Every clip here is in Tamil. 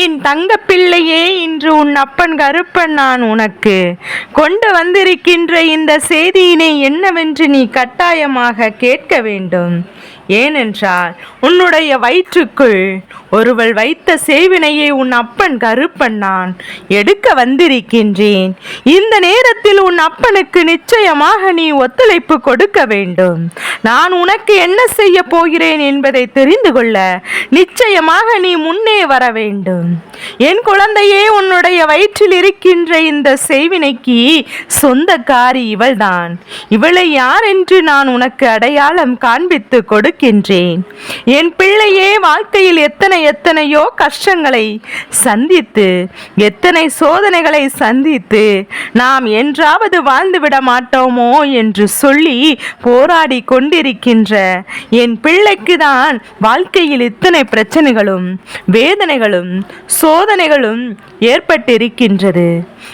என் தங்க பிள்ளையே இன்று உன் அப்பன் கருப்பன் நான் உனக்கு. கொண்டு வந்திருக்கின்ற இந்த செய்தியினை என்னவென்று நீ கட்டாயமாக கேட்க வேண்டும். ஏனென்றால் உன்னுடைய வயிற்றுக்குள் ஒருவள் வைத்த சேவினையை உன் அப்பன் கருப்பன் நான் எடுக்க வந்திருக்கின்றேன். இந்த நேரத்தில் உன் அப்பனுக்கு நிச்சயமாக நீ ஒத்துழைப்பு கொடுக்க வேண்டும். நான் உனக்கு என்ன செய்ய போகிறேன் என்பதை தெரிந்து கொள்ள நிச்சயமாக நீ முன்னே வர வேண்டும். என் குழந்தையே உன்னுடைய வயிற்றில் இருக்கின்ற இந்த செய்வினைக்கு சொந்தக்காரி இவள்தான். இவளை யார் என்று நான் உனக்கு அடையாளம் காண்பித்து கொடுக்கின்றேன். என் பிள்ளையே வாழ்க்கையில் எத்தனை எத்தனையோ கஷ்டங்களை சந்தித்து எத்தனை சோதனைகளை சந்தித்து நாம் என்றாவது வாழ்ந்து விட மாட்டோமோ என்று சொல்லி போராடி கொண்டிருக்கின்ற என் பிள்ளைக்கு தான் வாழ்க்கையில் இத்தனை பிரச்சனைகளும் வேதனைகளும் சோதனைகளும் ஏற்பட்டிருக்கின்றது.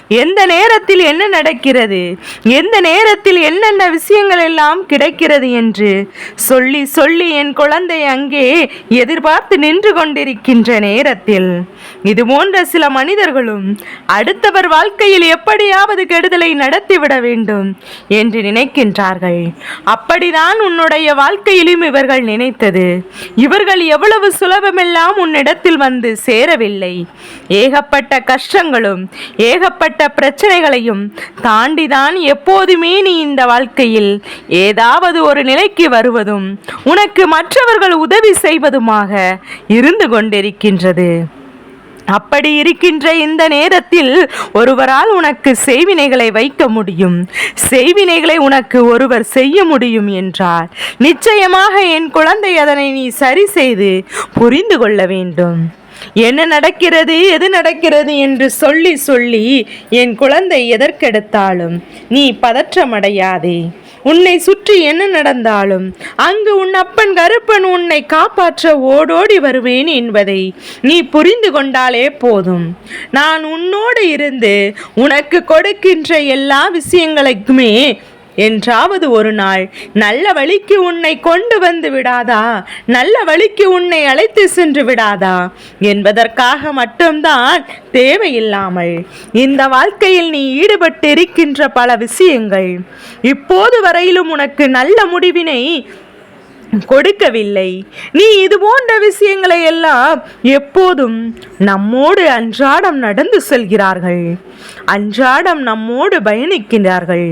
எந்த நேரத்தில் என்ன நடக்கிறது? எந்த நேரத்தில் என்னென்ன விஷயங்கள் எல்லாம் கிடைக்கிறது என்று சொல்லி சொல்லி என் குழந்தை அங்கே எதிர்பார்த்து நின்று கொண்டிருக்கின்ற நேரத்தில். இது போன்ற சில மனிதர்களும் அடுத்தவர் வாழ்க்கையில் எப்படியாவது கெடுதலை நடத்திவிட வேண்டும் என்று நினைக்கின்றார்கள். அப்படிதான் உன்னுடைய வாழ்க்கையிலும் இவர்கள் நினைத்தது. இவர்கள் எவ்வளவு சுலபமெல்லாம் உன்னிடத்தில் வந்து சேரவில்லை. ஏகப்பட்ட கஷ்டங்களும் ஏகப்பட்ட பிரச்சனைகளையும் தாண்டிதான் எப்போதுமே நீ இந்த வாழ்க்கையில் ஏதாவது ஒரு நிலைக்கு வருவதும் உனக்கு மற்றவர்கள் உதவி செய்வதுமாக இருந்து கொண்டிருக்கின்றது. அப்படி இருக்கின்ற இந்த நேரத்தில் ஒருவரால் உனக்கு செய்வினைகளை வைக்க முடியும். செய்வினைகளை உனக்கு ஒருவர் செய்ய முடியும் என்றால் நிச்சயமாக என் குழந்தை அதனை நீ சரி செய்து புரிந்து கொள்ள வேண்டும். என்ன நடக்கிறது எது நடக்கிறது என்று சொல்லி சொல்லி என் குழந்தை எதற்கெடுத்தாலும் நீ பதற்றமடையாதே. உன்னை சுற்றி என்ன நடந்தாலும் அங்கு உன் அப்பன் கருப்பன் உன்னை காப்பாற்ற ஓடோடி வருவேன் என்பதை நீ புரிந்து கொண்டாலே போதும். நான் உன்னோடு இருந்து உனக்கு கொடுக்கின்ற எல்லா விஷயங்களுக்குமே என்றாவது ஒரு நாள் நல்ல வழிக்கு உன்னை கொண்டு வந்து விடாதா? நல்ல வழிக்கு உன்னை அழைத்து சென்று விடாதா? என்பதற்காக மட்டும்தான் தேவையில்லாமல் இந்த வாழ்க்கையில் நீ ஈடுபட்டிருக்கின்ற பல விஷயங்கள். இப்போது வரையிலும் உனக்கு நல்ல முடிவினை கொடுக்கவில்லை. நீ இது போன்ற விஷயங்களை எல்லாம் எப்போதும் நம்மோடு அன்றாடம் நடந்து செல்கிறார்கள். அன்றாடம் நம்மோடு பயணிக்கிறார்கள்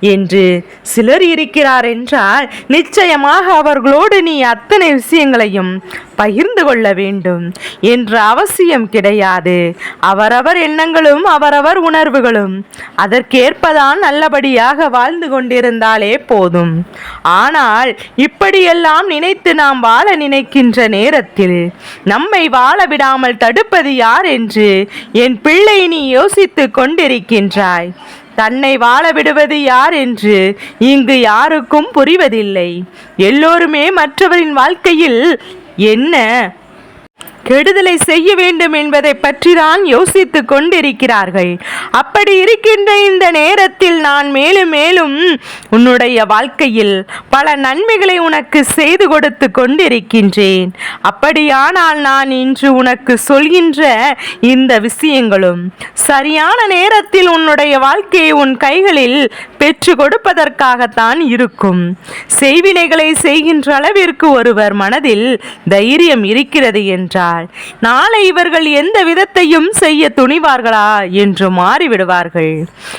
என்று சிலர் இருக்கிறார் என்றால் நிச்சயமாக அவர்களோடு நீ அத்தனை விஷயங்களையும் பகிர்ந்து கொள்ள வேண்டும் என்ற அவசியம் கிடையாது. அவரவர் எண்ணங்களும் அவரவர் உணர்வுகளும் அதற்கேற்பதான் நல்லபடியாக வாழ்ந்து கொண்டிருந்தாலே போதும். ஆனால் இப்படியெல்லாம் நினைத்து நாம் வாழ நினைக்கின்ற நேரத்தில் நம்மை வாழ விடாமல் தடுப்பது யார் என்று என் பிள்ளை நீ யோசித்து கொண்டிருக்கின்றாய். தன்னை வாழ விடுவது யார் என்று இங்கு யாருக்கும் புரிவதில்லை. எல்லோருமே மற்றவரின் வாழ்க்கையில் என்ன கெடுதலை செய்ய வேண்டும் என்பதை பற்றி தான் யோசித்துக் கொண்டிருக்கிறார்கள். அப்படி இருக்கின்ற இந்த நேரத்தில் நான் மேலும் மேலும் உன்னுடைய வாழ்க்கையில் பல நன்மைகளை உனக்கு செய்து கொடுத்து கொண்டிருக்கின்றேன். அப்படியானால் நான் இன்று உனக்கு சொல்கின்ற இந்த விஷயங்களும் சரியான நேரத்தில் உன்னுடைய வாழ்க்கையை உன் கைகளில் பெற்று கொடுப்பதற்காகத்தான் இருக்கும். செய்வினைகளை செய்கின்ற அளவிற்கு ஒருவர் மனதில் தைரியம் இருக்கிறது என்றார். என்றால் நாளை இவர்கள் எந்த விதத்தையும் செய்ய துணிவார்களா? என்று மாறிவிடுவார்கள்.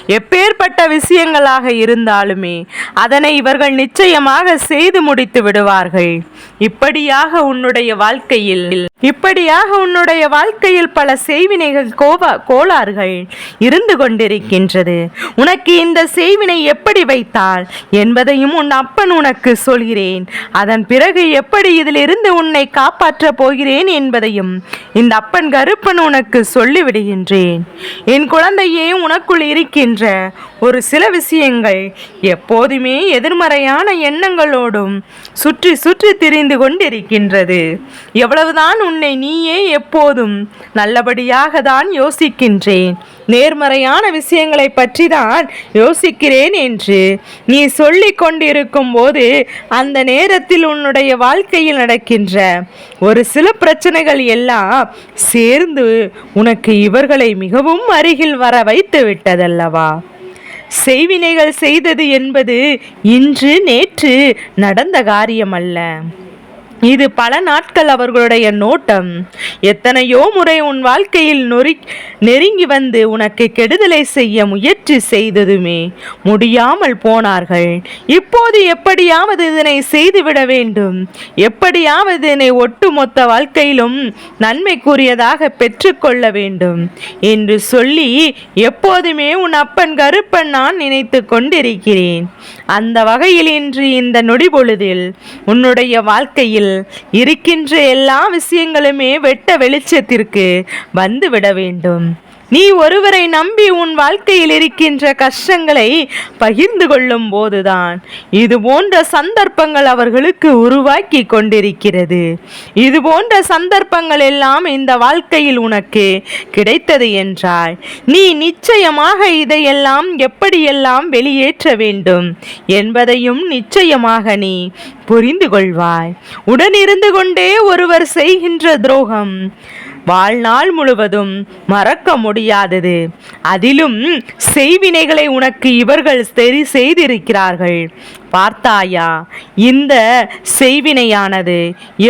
எப்பேற்பட்ட விஷயங்களாக இருந்தாலுமே அதனை இவர்கள் நிச்சயமாக செய்து முடித்து விடுவார்கள். இப்படியாக உன்னுடைய வாழ்க்கையில் இப்படியாக உன்னுடைய வாழ்க்கையில் பல செய்வினைகள் கோபா கோளாறுகள் இருந்து கொண்டிருக்கின்றது. உனக்கு இந்த செய்வினை எப்படி வைத்தால் என்பதையும் உன் அப்பன் உனக்கு சொல்கிறேன். அதன் பிறகு எப்படி இதிலிருந்து உன்னை காப்பாற்றப் போகிறேன் என்பதையும் இந்த அப்பன் கருப்பன் உனக்கு சொல்லிவிடுகின்றேன். என் குழந்தையே உனக்குள் இருக்கின்ற ஒரு சில விஷயங்கள் எப்போதுமே எதிர்மறையான எண்ணங்களோடும் சுற்றி சுற்றி திரிந்து கொண்டிருக்கின்றது. எவ்வளவுதான் உன்னை நீயே எப்போதும் நல்லபடியாக தான் யோசிக்கின்றேன். நேர்மறையான விஷயங்களை பற்றி தான் யோசிக்கிறேன் என்று நீ சொல்லி கொண்டிருக்கும் போது அந்த நேரத்தில் உன்னுடைய வாழ்க்கையில் நடக்கின்ற ஒரு சில பிரச்சனைகள் எல்லாம் சேர்ந்து உனக்கு இவர்களை மிகவும் அருகில் வர வைத்து விட்டதல்லவா? செய்வினைகள் செய்தது என்பது இன்று நேற்று நடந்த காரியமல்ல. இது பல நாட்கள் அவர்களுடைய நோட்டம். எத்தனையோ முறை உன் வாழ்க்கையில் நொறி நெருங்கி வந்து உனக்கு கெடுதலை செய்ய முயற்சி செய்ததுமே முடியாமல் போனார்கள். இப்போது எப்படியாவது இதனை செய்துவிட வேண்டும். எப்படியாவது இதனை ஒட்டுமொத்த வாழ்க்கையிலும் நன்மைக்குரியதாக பெற்றுக்கொள்ள வேண்டும். என்று சொல்லி எப்போதுமே உன் அப்பன் கருப்பன் நான் நினைத்து கொண்டிருக்கிறேன். அந்த வகையில் இன்று இந்த நொடி பொழுதில் உன்னுடைய வாழ்க்கையில் இருக்கின்ற எல்லா விஷயங்களுமே வெட்ட வெளிச்சத்திற்கு வந்துவிட வேண்டும். நீ ஒருவரை நம்பி உன் வாழ்க்கையில் இருக்கின்ற கஷ்டங்களை பகிர்ந்து கொள்ளும் போதுதான். இது போன்ற சந்தர்ப்பங்கள் அவர்களுக்கு உருவாக்கி கொண்டிருக்கிறது. இது போன்ற சந்தர்ப்பங்கள் எல்லாம் இந்த வாழ்க்கையில் உனக்கு கிடைத்தது என்றால் நீ நிச்சயமாக இதையெல்லாம் எப்படியெல்லாம் வெளியேற்ற வேண்டும் என்பதையும் நிச்சயமாக நீ புரிந்து கொள்வாய். உடனிருந்து கொண்டே ஒருவர் செய்கின்ற துரோகம் வாழ்நாள் முழுவதும் மறக்க முடியாதது. அதிலும் செய்வினைகளை உனக்கு இவர்கள் சரி செய்திருக்கிறார்கள். பார்த்தாயா இந்த செய்வினையானது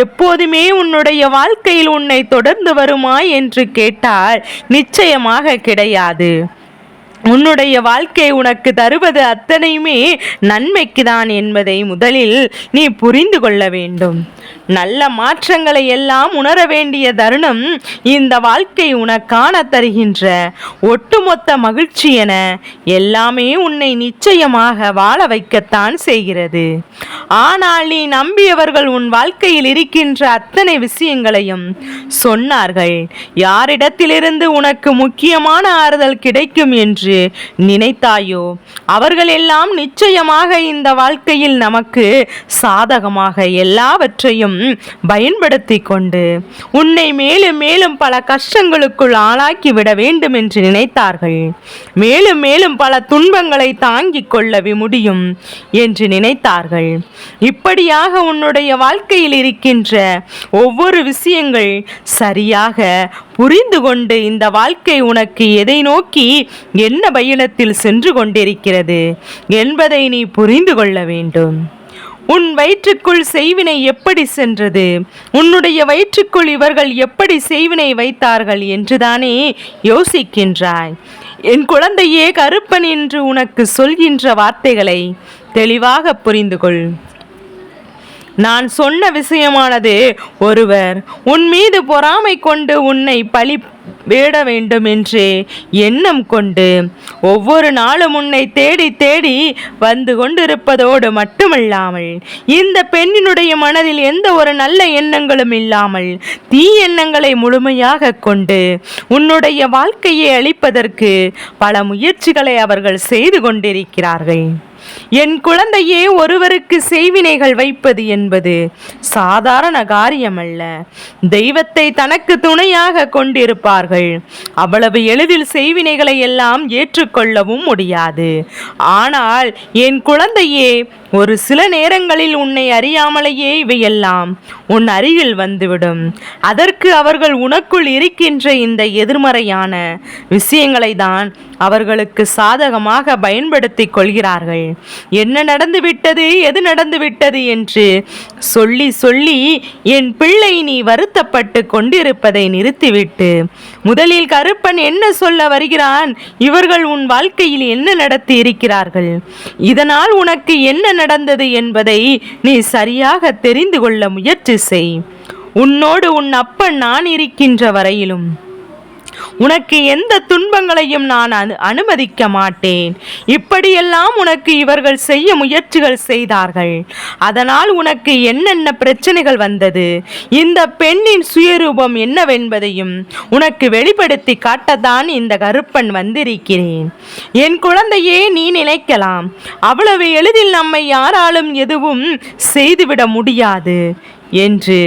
எப்போதுமே உன்னுடைய வாழ்க்கையில் உன்னை தொடர்ந்து வருமா என்று கேட்டால் நிச்சயமாக கிடையாது. உன்னுடைய வாழ்க்கை உனக்கு தருவது அத்தனையுமே நன்மைக்கு தான் என்பதை முதலில் நீ புரிந்து கொள்ள வேண்டும். நல்ல மாற்றங்களை எல்லாம் உணர வேண்டிய தருணம் இந்த வாழ்க்கை உனக்கான தருகின்ற. ஒட்டுமொத்த மகிழ்ச்சி என எல்லாமே உன்னை நிச்சயமாக வாழ வைக்கத்தான் செய்கிறது. ஆனால் நீ நம்பியவர்கள் உன் வாழ்க்கையில் இருக்கின்ற அத்தனை விஷயங்களையும் சொன்னார்கள். யாரிடத்திலிருந்து உனக்கு முக்கியமான ஆறுதல் கிடைக்கும் என்று நினைத்தாயோ? அவர்கள் எல்லாம் நிச்சயமாக இந்த வாழ்க்கையில் நமக்கு சாதகமாக எல்லாவற்றையும் பயன்படுத்தி கொண்டு உன்னை மேலும் மேலும் பல கஷ்டங்களுக்குள் ஆளாக்கி விட வேண்டும் என்று நினைத்தார்கள். மேலும் மேலும் பல துன்பங்களை தாங்கிக் கொள்ளவே முடியும் என்று நினைத்தார்கள். இப்படியாக உன்னுடைய வாழ்க்கையில் இருக்கின்ற ஒவ்வொரு விஷயங்கள் சரியாக புரிந்து கொண்டு இந்த வாழ்க்கை உனக்கு எதை நோக்கி என்ன பயணத்தில் சென்று கொண்டிருக்கிறது என்பதை நீ புரிந்து கொள்ள வேண்டும். உன் வயிற்றுக்குள் செய்வினை எப்படி சென்றது? உன்னுடைய வயிற்றுக்குள் இவர்கள் எப்படி செய்வினை வைத்தார்கள் என்றுதானே யோசிக்கின்றாய். என் குழந்தையே கருப்பன் என்று உனக்கு சொல்கின்ற வார்த்தைகளை தெளிவாக புரிந்து கொள் நான் சொன்ன விஷயமானது ஒருவர் உன் மீது பொறாமை கொண்டு உன்னை பழி வேட வேண்டும் என்று எண்ணம் கொண்டு ஒவ்வொரு நாளும் உன்னை தேடி தேடி வந்து கொண்டிருப்பதோடு மட்டுமல்லாமல் இந்த பெண்ணினுடைய மனதில் எந்த ஒரு நல்ல எண்ணங்களும் இல்லாமல் தீ எண்ணங்களை முழுமையாக கொண்டு உன்னுடைய வாழ்க்கையை அளிப்பதற்கு பல முயற்சிகளை அவர்கள் செய்து கொண்டிருக்கிறார்கள். என் குழந்தையே ஒருவருக்கு செய்வினைகள் வைப்பது என்பது சாதாரண காரியமல்ல. தெய்வத்தை தனக்கு துணையாக கொண்டிருப்பார்கள். அவ்வளவு எளிதில் செய்வினைகளை எல்லாம் ஏற்றுக்கொள்ளவும் முடியாது. ஆனால் என் குழந்தையே ஒரு சில நேரங்களில் உன்னை அறியாமலேயே இவையெல்லாம் உன் அருகில் வந்துவிடும். அதற்கு அவர்கள் உனக்குள் இருக்கின்ற இந்த எதிர்மறையான விஷயங்களை தான் அவர்களுக்கு சாதகமாக பயன்படுத்தி கொள்கிறார்கள். என்ன நடந்துவிட்டது எது நடந்து விட்டது என்று சொல்லி சொல்லி என் பிள்ளை நீ வருத்தப்பட்டு கொண்டிருப்பதை நிறுத்திவிட்டு முதலில் கருப்பன் என்ன சொல்ல வருகிறான்? இவர்கள் உன் வாழ்க்கையில் என்ன நடத்தி இருக்கிறார்கள் இதனால் உனக்கு என்ன நடந்தது என்பதை நீ சரியாக தெரிந்து கொள்ள முயற்சி செய். உன்னோடு உன் அப்பன் நான் இருக்கின்ற வரையிலும். உனக்கு எந்த துன்பங்களையும் நான் அனு அனுமதிக்க மாட்டேன். இப்படியெல்லாம் உனக்கு இவர்கள் செய்ய முயற்சிகள் செய்தார்கள். அதனால் உனக்கு என்னென்ன பிரச்சனைகள் வந்தது? இந்த பெண்ணின் சுயரூபம் என்னவென்பதையும் உனக்கு வெளிப்படுத்தி காட்டத்தான் இந்த கருப்பன் வந்திருக்கிறேன். என் குழந்தையே நீ நினைக்கலாம். அவ்வளவு எளிதில் நம்மை யாராலும் எதுவும் செய்துவிட முடியாது. என்று.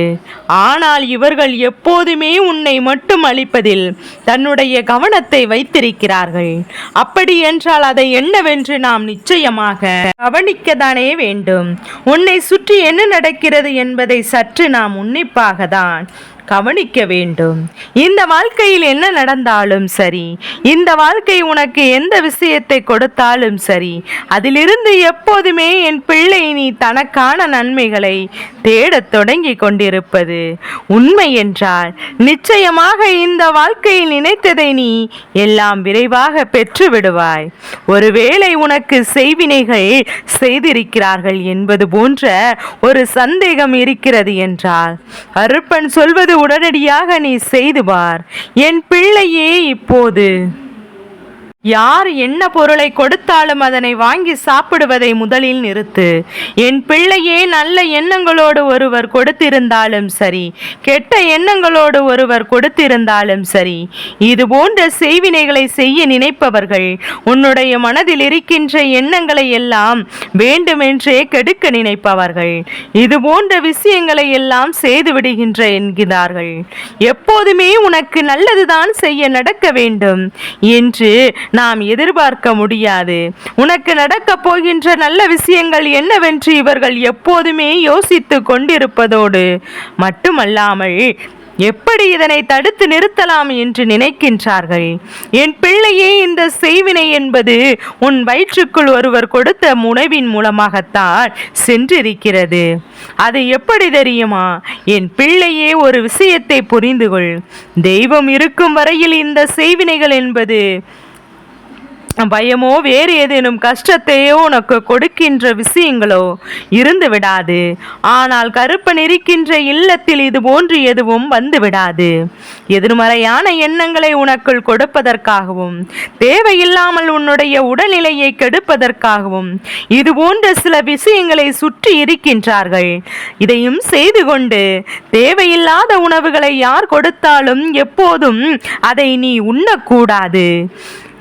ஆனால் இவர்கள் எப்போதுமே உன்னை மட்டும் அளிப்பதில் தன்னுடைய கவனத்தை வைத்திருக்கிறார்கள். அப்படி என்றால் அதை என்னவென்று நாம் நிச்சயமாக கவனிக்கத்தானே வேண்டும். உன்னை சுற்றி என்ன நடக்கிறது என்பதை சற்று நாம் உன்னிப்பாக தான் கவனிக்க வேண்டும். இந்த வாழ்க்கையில் என்ன நடந்தாலும் சரி இந்த வாழ்க்கை உனக்கு எந்த விஷயத்தை கொடுத்தாலும் சரி அதிலிருந்து எப்போதுமே என் பிள்ளை நீ தனக்கான நன்மைகளை தேடத் தொடங்கி கொண்டிருப்பது உண்மை என்றால் நிச்சயமாக இந்த வாழ்க்கையில் நினைத்ததை நீ எல்லாம் விரைவாக பெற்று விடுவாய். ஒருவேளை உனக்கு செய்வினைகள் செய்திருக்கிறார்கள் என்பது போன்ற ஒரு சந்தேகம் இருக்கிறது என்றால் அருப்பன் சொல்வது உடனடியாக நீ செய்து பார். என் பிள்ளையே இப்போது யார் என்ன பொருளை கொடுத்தாலும் அதனை வாங்கி சாப்பிடுவதை முதலில் நிறுத்து. என் பிள்ளையே நல்ல எண்ணங்களோடு ஒருவர் கொடுத்திருந்தாலும் சரி கெட்ட எண்ணங்களோடு ஒருவர் கொடுத்திருந்தாலும் சரி இது போன்ற செய்வினைகளை செய்ய நினைப்பவர்கள் உன்னுடைய மனதில் இருக்கின்ற எண்ணங்களை எல்லாம் வேண்டுமென்றே கெடுக்க நினைப்பவர்கள். இது போன்ற விஷயங்களை எல்லாம் செய்து விடுகின்ற என்கிறார்கள். எப்போதுமே உனக்கு நல்லதுதான் செய்ய நடக்க வேண்டும் என்று நாம் எதிர்பார்க்க முடியாது. உனக்கு நடக்கப் போகின்ற நல்ல விஷயங்கள் என்னவென்று இவர்கள் எப்போதுமே யோசித்து கொண்டிருப்பதோடு மட்டுமல்லாமல் எப்படி இதனை தடுத்து நிறுத்தலாம் என்று நினைக்கின்றார்கள். என் பிள்ளையே இந்த செய்வினை என்பது உன் வயிற்றுக்குள் ஒருவர் கொடுத்த உணவின் மூலமாகத்தான் சென்றிருக்கிறது. அது எப்படி தெரியுமா? என் பிள்ளையே ஒரு விஷயத்தை புரிந்து கொள் தெய்வம் இருக்கும் வரையில் இந்த செய்வினைகள் என்பது பயமோ வேறு ஏதேனும் கஷ்டத்தையோ உனக்கு கொடுக்கின்ற விஷயங்களோ இருந்து விடாது. ஆனால் கருப்பன் இருக்கின்ற இல்லத்தில் இது போன்று எதுவும் வந்து விடாது. எதிர்மறையான எண்ணங்களை உனக்குள் கொடுப்பதற்காகவும் தேவையில்லாமல் உன்னுடைய உடல்நிலையை கெடுப்பதற்காகவும் இது போன்ற சில விஷயங்களை சுற்றி இருக்கின்றார்கள். இதையும் செய்து கொண்டு தேவையில்லாத உணவுகளை யார் கொடுத்தாலும் எப்போதும் அதை நீ உண்ணக்கூடாது.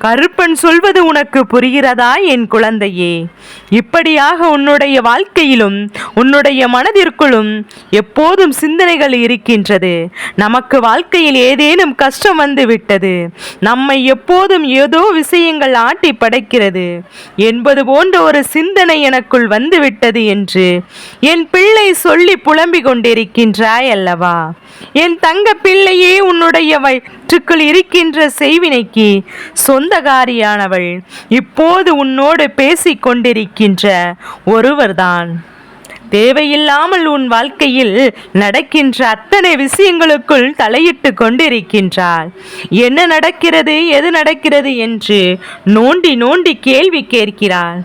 கருப்பன் சொல்வது உனக்கு புரிகிறதா என் குழந்தையே? இப்படியாக உன்னுடைய வாழ்க்கையிலும் உன்னுடைய மனதிற்குள்ளும் எப்போதும் சிந்தனைகள் இருக்கின்றது. நமக்கு வாழ்க்கையில் ஏதேனும் கஷ்டம் வந்து விட்டது நம்மை எப்போதும் ஏதோ விஷயங்கள் ஆட்டி படைக்கிறது. என்பது போன்ற ஒரு சிந்தனை எனக்குள் வந்துவிட்டது என்று என் பிள்ளை சொல்லி புலம்பிக் கொண்டிருக்கின்றாய் அல்லவா? என் தங்க பிள்ளையே உன்னுடைய வயிற்றுக்குள் இருக்கின்ற செய்வினைக்கு சொந்தகாரியானவள் இப்போது உன்னோடு பேசிக் கொண்டிருக்கின்ற ஒருவர்தான். தேவையில்லாமல் உன் வாழ்க்கையில் நடக்கின்ற அத்தனை விஷயங்களுக்குள் தலையிட்டு கொண்டிருக்கின்றாள். என்ன நடக்கிறது எது நடக்கிறது என்று நோண்டி நோண்டி கேள்வி கேட்கிறாள்.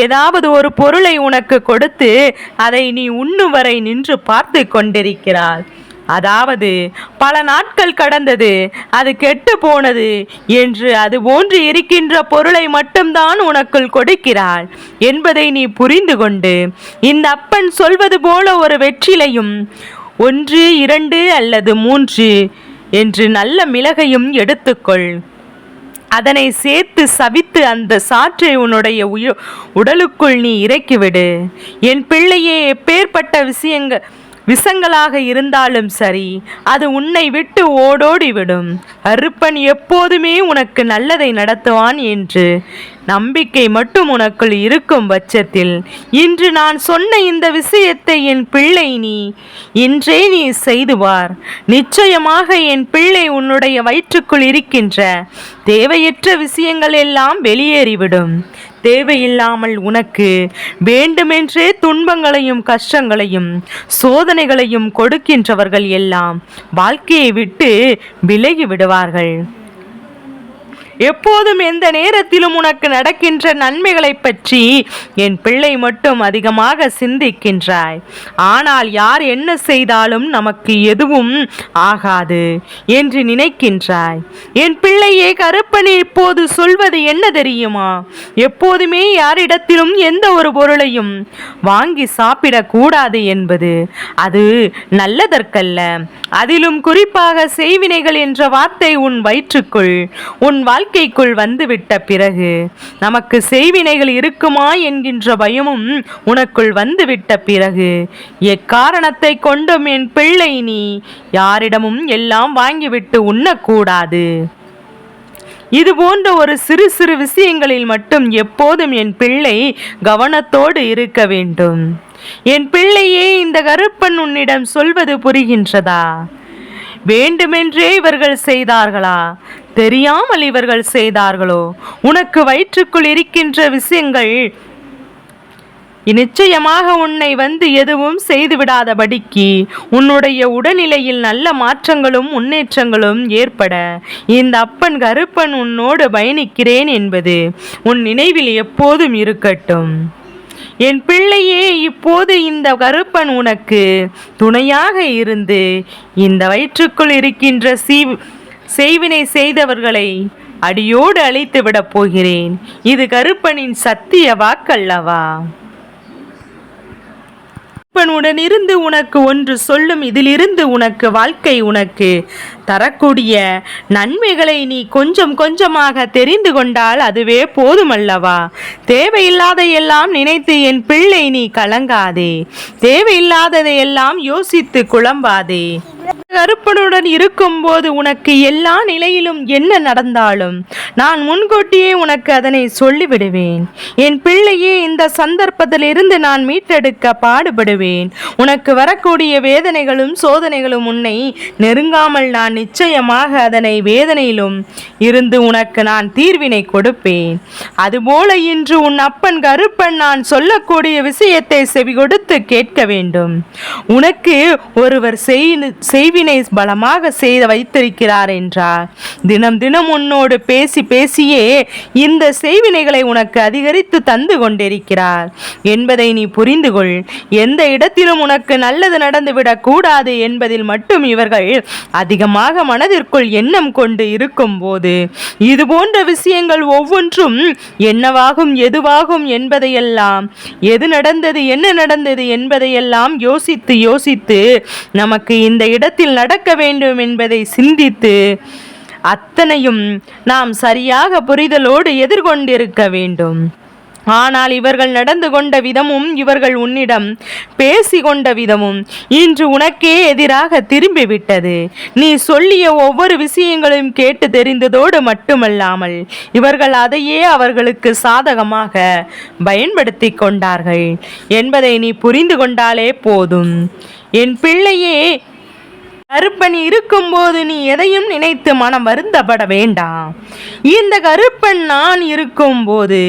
ஏதாவது ஒரு பொருளை உனக்கு கொடுத்து அதை நீ உண்ணும் வரை நின்று பார்த்து கொண்டிருக்கிறாள். அதாவது பல நாட்கள் கடந்தது அது கெட்டு போனது என்று அது போன்று இருக்கின்ற பொருளை மட்டும்தான் உனக்குள் கொடுக்கிறாள் என்பதை நீ புரிந்து கொண்டு இந்த அப்பன் சொல்வது போல ஒரு வெற்றிலையும் ஒன்று இரண்டு அல்லது மூன்று என்று நல்ல மிளகையும் எடுத்துக்கொள். அதனை சேர்த்து சவித்து அந்த சாற்றை உன்னுடைய உய உடலுக்குள் நீ இறக்கிவிடு. என் பிள்ளையே எப்பேற்பட்ட விஷயங்கள் விஷங்களாக இருந்தாலும் சரி அது உன்னை விட்டு ஓடோடி விடும் அருப்பன் எப்போதுமே உனக்கு நல்லதை நடத்துவான் என்று நம்பிக்கை மட்டும் உனக்குள் இருக்கும் பட்சத்தில் இன்று நான் சொன்ன இந்த விஷயத்தை என் பிள்ளை நீ இன்றே நீ செய்துவார். நிச்சயமாக என் பிள்ளை உன்னுடைய வயிற்றுக்குள் இருக்கின்ற தேவையற்ற விஷயங்கள் எல்லாம் வெளியேறிவிடும். தேவையில்லாமல் உனக்கு வேண்டுமென்றே துன்பங்களையும் கஷ்டங்களையும் சோதனைகளையும் கொடுக்கின்றவர்கள் எல்லாம் வாழ்க்கையை விட்டு விலகி விடுவார்கள். எப்போதும் எந்த நேரத்திலும் உனக்கு நடக்கின்ற நன்மைகளைப் பற்றி என் பிள்ளை மட்டும் அதிகமாக சிந்திக்கின்றாய். ஆனால் யார் என்ன செய்தாலும் நமக்கு எதுவும் ஆகாது என்று நினைக்கின்றாய். என் பிள்ளையே கருப்பனி இப்போது சொல்வது என்ன தெரியுமா? எப்போதுமே யாரிடத்திலும் எந்த ஒரு பொருளையும் வாங்கி சாப்பிடக்கூடாது என்பது. அது நல்லதற்கல்ல. அதிலும் குறிப்பாக செய்வினைகள் என்ற வார்த்தை உன் வயிற்றுக்குள் உன் வாழ்க்கை வாழ்க்கைக்குள் வந்துவிட்ட பிறகு நமக்கு செய்வினைகள் இருக்குமா என்கின்ற பயமும் உனக்குள் வந்துவிட்ட பிறகு எக்காரணத்தை கொண்டும் என் பிள்ளை நீ யாரிடமும் எல்லாம் வாங்கிவிட்டு உண்ணக்கூடாது. இது போன்ற ஒரு சிறு சிறு விஷயங்களில் மட்டும் எப்போதும் என் பிள்ளை கவனத்தோடு இருக்க வேண்டும். என் பிள்ளையே இந்த கருப்பன் உன்னிடம் சொல்வது புரிகின்றதா? வேண்டுமென்றே இவர்கள் செய்தார்களா? தெரியாமல் இவர்கள் செய்தார்களோ? உனக்கு வயிற்றுக்குள் இருக்கின்ற விஷயங்கள் நிச்சயமாக உன்னை வந்து எதுவும் செய்துவிடாதபடிக்கு உன்னுடைய உடல்நிலையில் நல்ல மாற்றங்களும் முன்னேற்றங்களும் ஏற்பட. இந்த அப்பன் கருப்பன் உன்னோடு பயணிக்கிறேன் என்பது உன் நினைவில் எப்போதும் இருக்கட்டும். என் பிள்ளையே இப்போது இந்த கருப்பன் உனக்கு துணையாக இருந்து இந்த வயிற்றுக்குள் இருக்கின்ற சீ செய்வினை செய்தவர்களை அடியோடு அழித்து விடப் போகிறேன். இது கருப்பனின் சத்திய வாக்கல்லவா? கருப்பனுடன் இருந்து உனக்கு ஒன்று சொல்லும் இதிலிருந்து உனக்கு வாழ்க்கை உனக்கு தரக்கூடிய நன்மைகளை நீ கொஞ்சம் கொஞ்சமாக தெரிந்து கொண்டால் அதுவே போதுமல்லவா? தேவையில்லாத எல்லாம் நினைத்து என் பிள்ளை நீ கலங்காதே. தேவையில்லாததையெல்லாம் யோசித்து குழம்பாதே. கருப்பனுடன் இருக்கும்போது உனக்கு எல்லா நிலையிலும் என்ன நடந்தாலும் நான் முன்கூட்டியே உனக்கு அதனை சொல்லிவிடுவேன். என் பிள்ளையே இந்த சந்தர்ப்பத்திலிருந்து நான் மீட்டெடுக்க பாடுபடுவேன். உனக்கு வரக்கூடிய வேதனைகளும் சோதனைகளும் உன்னை நெருங்காமல் நான் நிச்சயமாக அதனை வேதனையிலும் இருந்து உனக்கு நான் தீர்வினை கொடுப்பேன். அதுபோல இன்று உன் அப்பன் கருப்பன் நான் சொல்லக்கூடிய விஷயத்தை செவி கொடுத்து கேட்க வேண்டும். உனக்கு ஒருவர் செய் செய்வினை பலமாக செய்து வைத்திருக்கிறார் என்றார். தினம் தினம் உன்னோடு பேசி பேசியே இந்த செய்வினைகளை உனக்கு அதிகரித்து தந்து கொண்டிருக்கிறார். என்பதை நீ புரிந்து கொள். எந்த இடத்திலும் உனக்கு நல்லது நடந்துவிடக் கூடாது என்பதில் மட்டும் இவர்கள் அதிகமாக மனதிற்குள் எண்ணம் கொண்டு இருக்கும் போது இது போன்ற விஷயங்கள் ஒவ்வொன்றும் என்னவாகும் எதுவாகும் என்பதையெல்லாம் எது நடந்தது என்ன நடந்தது என்பதையெல்லாம் யோசித்து யோசித்து நமக்கு இந்த இடத்தில் நடக்க வேண்டும் என்பதை சிந்தித்து அத்தனையும் நாம் சரியாக புரிதலோடு எதிர்கொண்டிருக்க வேண்டும். ஆனால் இவர்கள் நடந்து கொண்ட விதமும் இவர்கள் உன்னிடம் பேசி கொண்ட விதமும் இன்று உனக்கே எதிராக திரும்பிவிட்டது. நீ சொல்லிய ஒவ்வொரு விஷயங்களையும் கேட்டு தெரிந்ததோடு மட்டுமல்லாமல் இவர்கள் அதையே அவர்களுக்கு சாதகமாக பயன்படுத்தி கொண்டார்கள் என்பதை நீ புரிந்து கொண்டாலே போதும். என் பிள்ளையே கருப்பன் இருக்கும்போது நீ எதையும் நினைத்து மனம் வருந்தப்பட வேண்டாம் இந்த கருப்பன் நான் இருக்கும்போது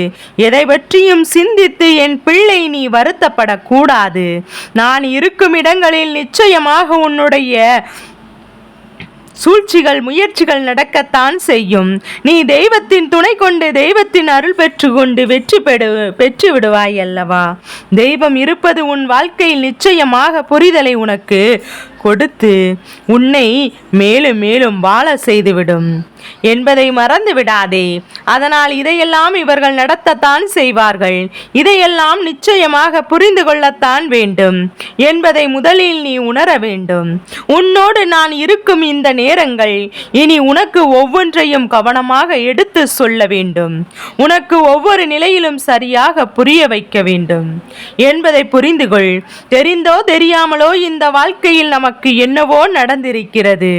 எதை பற்றியும் சிந்தித்து என் பிள்ளை நீ வருத்தப்படக்கூடாது. நான் இருக்கும் இடங்களில் நிச்சயமாக உன்னுடைய சூழ்ச்சிகள் முயற்சிகள் நடக்கத்தான் செய்யும். நீ தெய்வத்தின் துணை கொண்டு தெய்வத்தின் அருள் பெற்று கொண்டு வெற்றி பெடு பெற்று விடுவாய் அல்லவா? தெய்வம் இருப்பது உன் வாழ்க்கையில் நிச்சயமாக புரிதலை உனக்கு கொடுத்து உன்னை மேலும் மேலும் வாழ செய்துவிடும். என்பதை மறந்து விடாதே. அதனால் இதையெல்லாம் இவர்கள் நடத்தத்தான் செய்வார்கள். இதையெல்லாம் நிச்சயமாக புரிந்து கொள்ளத்தான் வேண்டும். என்பதை முதலில் நீ உணர வேண்டும். உன்னோடு நான் இருக்கும் இந்த நேரங்கள் இனி உனக்கு ஒவ்வொன்றையும் கவனமாக எடுத்து சொல்ல வேண்டும். உனக்கு ஒவ்வொரு நிலையிலும் சரியாக புரிய வைக்க வேண்டும். என்பதை புரிந்து கொள். தெரிந்தோ தெரியாமலோ இந்த வாழ்க்கையில் நமக்கு என்னவோ நடந்திருக்கிறது.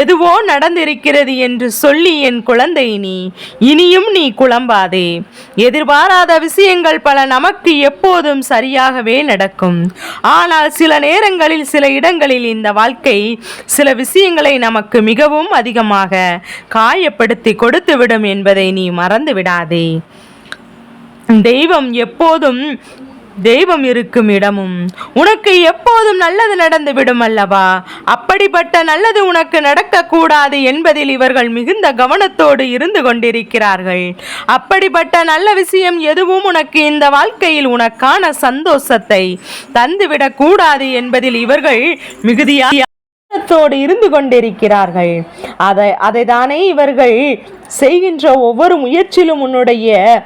எதுவோ நடந்திருக்கிறது என்று சொல்லி என் குழந்தை நீ இனியும் நீ குழம்பாதே. எதிர்பாராத விஷயங்கள் பல நமக்கு எப்போதும் சரியாகவே நடக்கும். ஆனால் சில நேரங்களில் சில இடங்களில் இந்த வாழ்க்கை சில விஷயங்களை நமக்கு மிகவும் அதிகமாக காயப்படுத்தி கொடுத்துவிடும் என்பதை நீ மறந்து விடாதே தெய்வம் எப்போதும் தெய்வம் இருக்கும் இடமும் உனக்கு எப்போதும் நல்லது நடந்து விடும் அல்லவா? அப்படிப்பட்ட நல்லது உனக்கு நடக்கக்கூடாது என்பதில் இவர்கள் மிகுந்த கவனத்தோடு இருந்து கொண்டிருக்கிறார்கள். அப்படிப்பட்ட நல்ல விஷயம் எதுவும் உனக்கு இந்த வாழ்க்கையில் உனக்கான சந்தோஷத்தை தந்துவிடக் கூடாது என்பதில் இவர்கள் மிகுதியாக கவனத்தோடு இருந்து கொண்டிருக்கிறார்கள். அதை அதை தானே இவர்கள் செய்கின்ற ஒவ்வொரு முயற்சியிலும் உன்னுடைய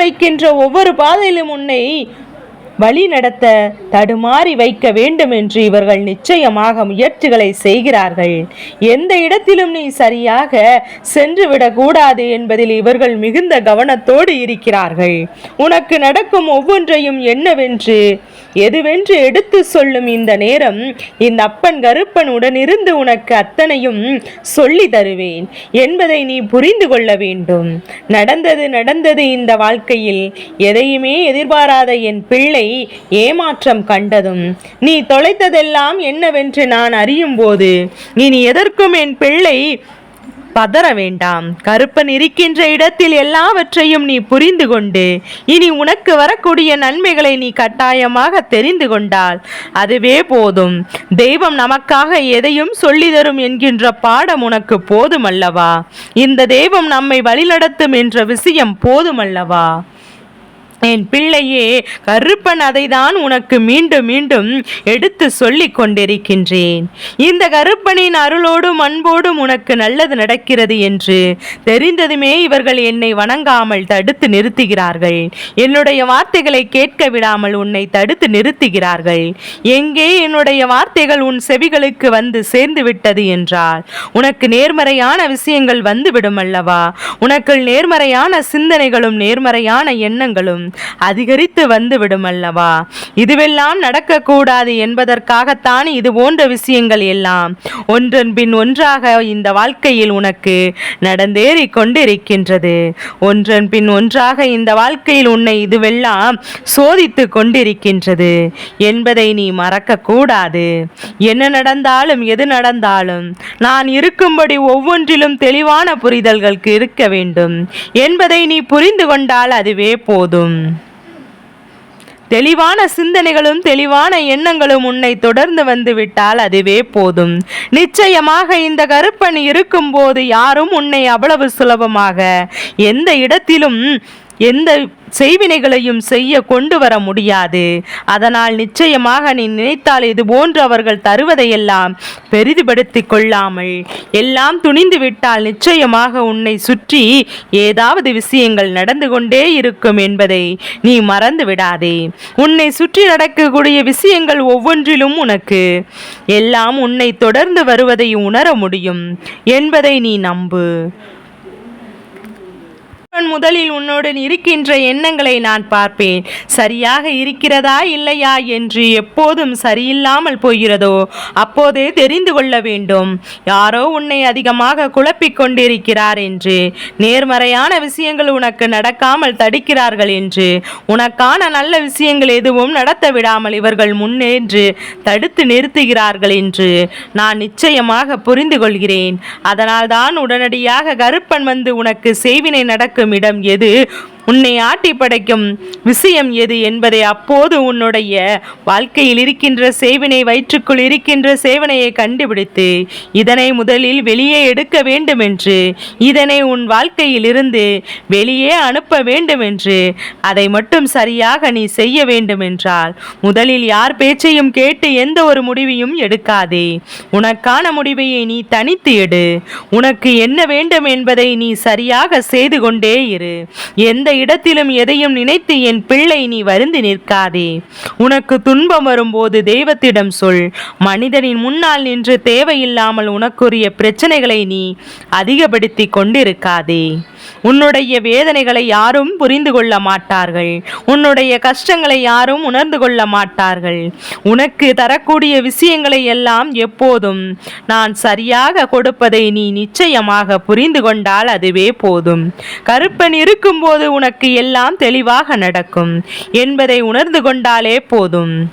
வைக்கின்ற ஒவ்வொரு பாதையிலும் உன்னை வழி நடத்த தடுமாறி வைக்க வேண்டும் என்று இவர்கள் நிச்சயமாக முயற்சிகளை செய்கிறார்கள். எந்த இடத்திலும் நீ சரியாக சென்று விடக்கூடாது என்பதில் இவர்கள் மிகுந்த கவனத்தோடு இருக்கிறார்கள். உனக்கு நடக்கும் ஒவ்வொன்றையும் என்னவென்று எதுவென்று எடுத்து சொல்லும் இந்த நேரம் இந்த அப்பன் கருப்பன் உடனிருந்து உனக்கு அத்தனையும் சொல்லி தருவேன் என்பதை நீ புரிந்து கொள்ள வேண்டும். நடந்தது நடந்தது இந்த வாழ்க்கையில். எதையுமே எதிர்பாராத என் பிள்ளை ஏமாற்றம் கண்டதும் நீ தொலைத்ததெல்லாம் என்னவென்று நான் அறியும் போது இனி எதற்கும் என் பிள்ளை பதற வேண்டாம். கருப்பன் இருக்கின்ற இடத்தில் எல்லாவற்றையும் நீ புரிந்து கொண்டு இனி உனக்கு வரக்கூடிய நன்மைகளை நீ கட்டாயமாக தெரிந்து கொண்டால். அதுவே போதும். தெய்வம் நமக்காக எதையும் சொல்லி தரும் என்கின்ற பாடம் உனக்கு போதுமல்லவா? இந்த தெய்வம் நம்மை வழிநடத்தும் என்ற விஷயம் போதுமல்லவா? என் பிள்ளையே கருப்பன் அதைதான் உனக்கு மீண்டும் மீண்டும் எடுத்து சொல்லிக் கொண்டிருக்கின்றேன். இந்த கருப்பனின் அருளோடும் அன்போடும் உனக்கு நல்லது நடக்கிறது என்று தெரிந்ததுமே இவர்கள் என்னை வணங்காமல் தடுத்து நிறுத்துகிறார்கள். என்னுடைய வார்த்தைகளை கேட்க விடாமல் உன்னை தடுத்து நிறுத்துகிறார்கள். எங்கே என்னுடைய வார்த்தைகள் உன் செவிகளுக்கு வந்து சேர்ந்து விட்டது என்றால் உனக்கு நேர்மறையான விஷயங்கள் வந்துவிடும் அல்லவா? உனக்கு நேர்மறையான சிந்தனைகளும் நேர்மறையான எண்ணங்களும் அதிகரித்து வந்துவிடும் அல்லவா இதுவெல்லாம் நடக்கக்கூடாது என்பதற்காகத்தான் இது போன்ற விஷயங்கள் எல்லாம். ஒன்றன் பின் ஒன்றாக இந்த வாழ்க்கையில் உனக்கு நடந்தேறி கொண்டிருக்கின்றது. ஒன்றன் பின் ஒன்றாக இந்த வாழ்க்கையில் உன்னை இதுவெல்லாம் சோதித்து கொண்டிருக்கின்றது. என்பதை நீ மறக்க கூடாது என்ன நடந்தாலும் எது நடந்தாலும் நான் இருக்கும்படி ஒவ்வொன்றிலும் தெளிவான புரிதல்களுக்கு இருக்க வேண்டும். என்பதை நீ புரிந்து கொண்டால் அதுவே போதும். தெளிவான சிந்தனைகளும் தெளிவான எண்ணங்களும் உன்னை தொடர்ந்து வந்து விட்டால் அதுவே போதும். நிச்சயமாக இந்த கருப்பன் இருக்கும்போது யாரும் உன்னை அவ்வளவு சுலபமாக எந்த இடத்திலும் எந்த செய்வினைகளையும் செய்ய கொண்டு வர முடியாது. அதனால் நிச்சயமாக நீ நினைத்தால் இது போன்று அவர்கள் தருவதையெல்லாம் பெரிதுபடுத்தி கொள்ளாமல் எல்லாம் துணிந்து விட்டால் நிச்சயமாக உன்னை சுற்றி ஏதாவது விஷயங்கள் நடந்து கொண்டே இருக்கும் என்பதை நீ மறந்து விடாதே. உன்னை சுற்றி நடக்கக்கூடிய விஷயங்கள் ஒவ்வொன்றிலும் உனக்கு எல்லாம் உன்னை தொடர்ந்து வருவதை உணர முடியும் என்பதை நீ நம்பு. நான் முதலில் உன்னுடன் இருக்கின்ற எண்ணங்களை நான் பார்ப்பேன். சரியாக இருக்கிறதா இல்லையா என்று எப்போதும் சரியில்லாமல் போகிறதோ அப்போதே தெரிந்து கொள்ள வேண்டும். யாரோ உன்னை அதிகமாக குழப்பிக் கொண்டிருக்கிறார் என்று நேர்மறையான விஷயங்கள் உனக்கு நடக்காமல் தடுக்கிறார்கள் என்று உனக்கான நல்ல விஷயங்கள் எதுவும் நடத்த விடாமல் இவர்கள் முன்னேன்று தடுத்து நிறுத்துகிறார்கள் என்று நான் நிச்சயமாக புரிந்து கொள்கிறேன். அதனால்தான் உடனடியாக கருப்பன் வந்து உனக்கு செய்வினை இருக்கும் இடம் எது? உன்னை ஆட்டி படைக்கும் விஷயம் எது என்பதை அப்போது உன்னுடைய வாழ்க்கையில் இருக்கின்ற சேவனை வயிற்றுக்குள் இருக்கின்ற சேவனையை கண்டுபிடித்து இதனை முதலில் வெளியே எடுக்க வேண்டும் என்று இதனை உன் வாழ்க்கையில் இருந்து வெளியே அனுப்ப வேண்டும் என்று அதை மட்டும் சரியாக நீ செய்ய வேண்டும் என்றால் முதலில் யார் பேச்சையும் கேட்டு எந்த ஒரு முடிவையும் எடுக்காதே. உனக்கான முடிவையை நீ தனித்து எடு. உனக்கு என்ன வேண்டும் என்பதை நீ சரியாக செய்து கொண்டே இரு. எந்த இடத்திலும் எதையும் நினைத்து என் பிள்ளை நீ வருந்தி நிற்காதே. உனக்கு துன்பம் வரும்போது தெய்வத்திடம் சொல். மனிதனின் முன்னால் நின்று தேவையில்லாமல் உனக்குரிய பிரச்சனைகளை நீ அதிகப்படுத்தி கொண்டிருக்காதே. உன்னுடைய வேதனைகளை யாரும் புரிந்து கொள்ள மாட்டார்கள். உன்னுடைய கஷ்டங்களை யாரும் உணர்ந்து கொள்ள மாட்டார்கள். உனக்கு தரக்கூடிய விஷயங்களை எல்லாம் எப்போதும் நான் சரியாக கொடுப்பதை நீ நிச்சயமாக புரிந்து கொண்டால் அதுவே போதும். கருப்பன் இருக்கும்போது உனக்கு எல்லாம் தெளிவாக நடக்கும். என்பதை உணர்ந்து கொண்டாலே போதும்.